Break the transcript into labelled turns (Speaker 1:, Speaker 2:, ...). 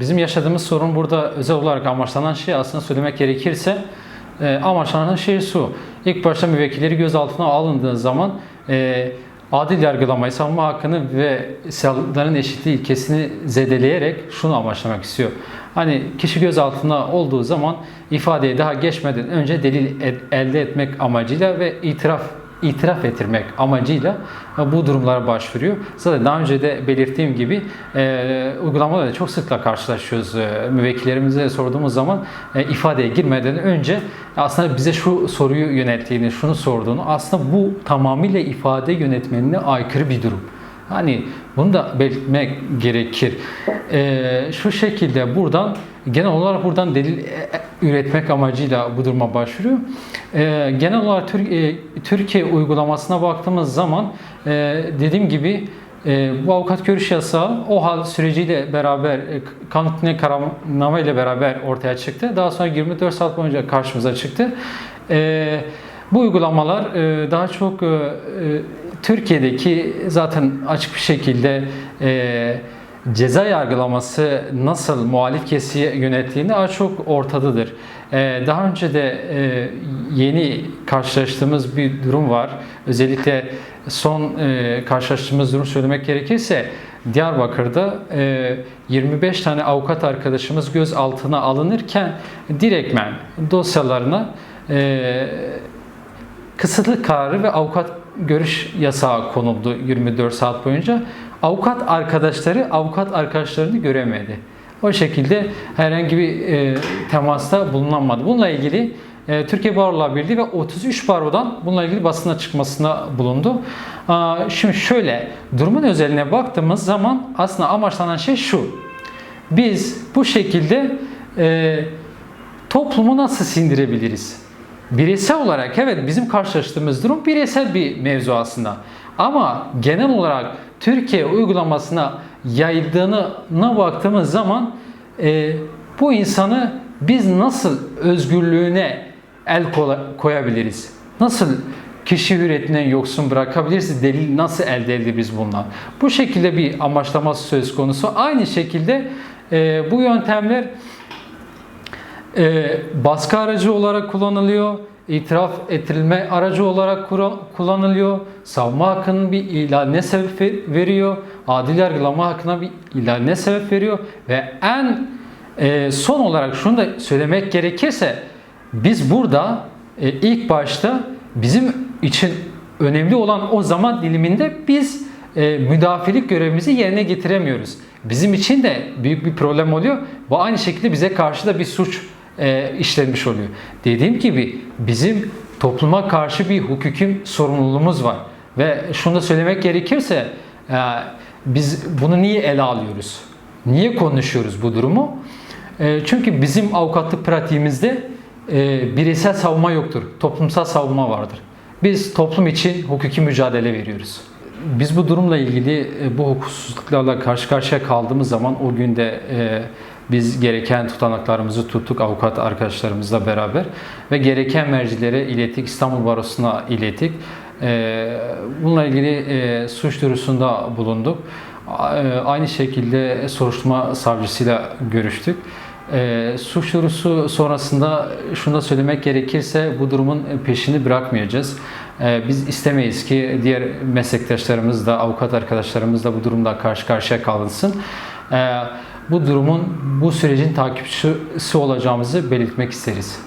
Speaker 1: Bizim yaşadığımız sorun burada özel olarak amaçlanan şey aslında söylemek gerekirse e, amaçlanan şey şu. İlk başta müvekkilleri gözaltına alındığı zaman e, adil yargılamayı, savunma hakkını ve silahların eşitliği ilkesini zedeleyerek şunu amaçlamak istiyor. Hani kişi gözaltına olduğu zaman ifadeye daha geçmeden önce delil et- elde etmek amacıyla ve itiraf itiraf ettirmek amacıyla e, bu durumlara başvuruyor. Zaten daha önce de belirttiğim gibi e, uygulamada da çok sıkla karşılaşıyoruz. E, müvekkillerimize sorduğumuz zaman e, ifadeye girmeden önce aslında bize şu soruyu yönelttiğini, şunu sorduğunu aslında bu tamamıyla ifade yönetmenine aykırı bir durum. Hani bunu da belirtmek gerekir. Ee, şu şekilde buradan genel olarak buradan delil e, e, üretmek amacıyla bu duruma başvuruyor. Ee, genel olarak Tür- e, Türkiye uygulamasına baktığımız zaman e, dediğim gibi e, bu avukat görüş yasağı o hal süreciyle beraber e, kanıtlı kararname ile beraber ortaya çıktı. Daha sonra 24 saat boyunca karşımıza çıktı. E, bu uygulamalar e, daha çok e, Türkiye'deki zaten açık bir şekilde e, ceza yargılaması nasıl muhalif kesiye yönettiğini daha çok ortadadır. E, daha önce de e, yeni karşılaştığımız bir durum var. Özellikle son e, karşılaştığımız durum söylemek gerekirse Diyarbakır'da e, 25 tane avukat arkadaşımız gözaltına alınırken direktmen dosyalarına e, kısıtlı kararı ve avukat görüş yasağı konuldu 24 saat boyunca. Avukat arkadaşları avukat arkadaşlarını göremedi. O şekilde herhangi bir e, temasta bulunamadı. Bununla ilgili e, Türkiye Barolar Birliği ve 33 barodan bununla ilgili basına çıkmasına bulundu. Aa, şimdi şöyle durumun özeline baktığımız zaman aslında amaçlanan şey şu. Biz bu şekilde e, toplumu nasıl sindirebiliriz? Bireysel olarak evet bizim karşılaştığımız durum bireysel bir mevzu aslında. Ama genel olarak Türkiye uygulamasına yayıldığına baktığımız zaman e, bu insanı biz nasıl özgürlüğüne el koyabiliriz? Nasıl kişi hürriyetinden yoksun bırakabiliriz? Delil nasıl elde edebiliriz bundan? Bu şekilde bir amaçlaması söz konusu. Aynı şekilde e, bu yöntemler e, baskı aracı olarak kullanılıyor, itiraf ettirilme aracı olarak kullanılıyor, savunma hakkının bir ihlaline sebep ve- veriyor, adil yargılama hakkına bir ihlaline sebep veriyor ve en e, son olarak şunu da söylemek gerekirse biz burada e, ilk başta bizim için önemli olan o zaman diliminde biz e, müdafilik görevimizi yerine getiremiyoruz. Bizim için de büyük bir problem oluyor. Bu aynı şekilde bize karşı da bir suç e, işlenmiş oluyor. Dediğim gibi bizim topluma karşı bir hukuki sorumluluğumuz var. Ve şunu da söylemek gerekirse e, biz bunu niye ele alıyoruz? Niye konuşuyoruz bu durumu? E, çünkü bizim avukatlık pratiğimizde bireysel savunma yoktur. Toplumsal savunma vardır. Biz toplum için hukuki mücadele veriyoruz. Biz bu durumla ilgili e, bu hukuksuzluklarla karşı karşıya kaldığımız zaman o günde e, biz gereken tutanaklarımızı tuttuk avukat arkadaşlarımızla beraber ve gereken mercilere ilettik, İstanbul Barosu'na ilettik. E, bununla ilgili e, suç duyurusunda bulunduk. Aynı şekilde soruşturma savcısıyla görüştük. Suç duyurusu sonrasında şunu da söylemek gerekirse bu durumun peşini bırakmayacağız. E, biz istemeyiz ki diğer meslektaşlarımız da, avukat arkadaşlarımız da bu durumda karşı karşıya kalınsın. E, bu durumun, bu sürecin takipçisi olacağımızı belirtmek isteriz.